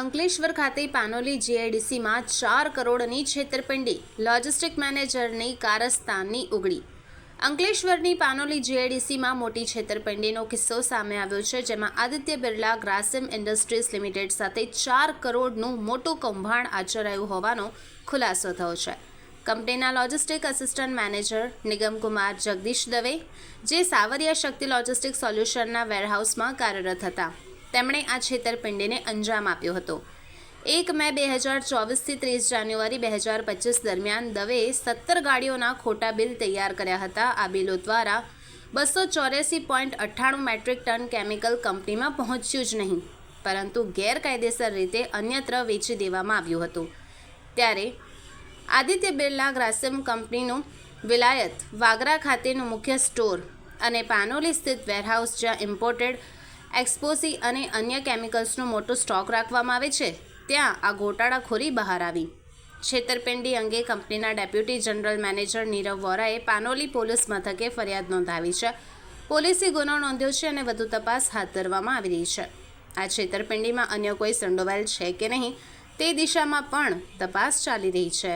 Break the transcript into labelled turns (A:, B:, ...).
A: અંકલેશ્વર ખાતે પાનોલી જીઆઈડીસીમાં ચાર કરોડની છેતરપિંડી. લોજિસ્ટિક મેનેજરની કારસ્તાનની ઉગડી અંકલેશ્વરની પાનોલી જીઆઈડીસીમાં મોટી છેતરપિંડીનો કિસ્સો સામે આવ્યો છે, જેમાં આદિત્ય બિરલા ગ્રાસિમ ઇન્ડસ્ટ્રીઝ લિમિટેડ સાથે ચાર કરોડનું મોટું કૌભાંડ આચરાયું હોવાનો ખુલાસો થયો છે. કંપનીના logistic assistant manager Nigamkumar Jagdish Dave, જે સાવરિયા શક્તિ લોજિસ્ટિક સોલ્યુશનના વેરહાઉસમાં કાર્યરત હતા. તેમણે આ છેતરપિંડીને અંજામ આપ્યો હતો. એક મે બે હજાર ચોવીસથી ત્રીસ જાન્યુઆરી બે હજાર પચીસ દરમિયાન દવે સત્તર ગાડીઓના ખોટા બિલ તૈયાર કર્યા હતા. આ બિલો દ્વારા બસો ચોર્યાસી પોઈન્ટ અઠ્ઠાણું મેટ્રિક ટન કેમિકલ કંપનીમાં પહોંચ્યું જ નહીં, પરંતુ ગેરકાયદેસર રીતે અન્યત્ર વેચી દેવામાં આવ્યું હતું. ત્યારે આદિત્ય બિરલા ગ્રાસિમ કંપનીનું વિલાયત વાગરા ખાતેનું મુખ્ય સ્ટોર અને પાનોલી સ્થિત વેરહાઉસ જ્યાં ઇમ્પોર્ટેડ એક્સપોસી અને અન્ય કેમિકલ્સનો મોટો સ્ટોક રાખવામાં આવે છે, ત્યાં આ ગોટાળાખોરી બહાર આવી. છેતરપિંડી અંગે કંપનીના ડેપ્યુટી જનરલ મેનેજર નીરવ વોરાએ પાનોલી પોલીસ મથકે ફરિયાદ નોંધાવી છે. પોલીસે ગુનો નોંધ્યો છે અને વધુ તપાસ હાથ ધરવામાં આવી રહી છે. આ છેતરપિંડીમાં અન્ય કોઈ સંડોવાયેલ છે કે નહીં, તે દિશામાં પણ તપાસ ચાલી રહી છે.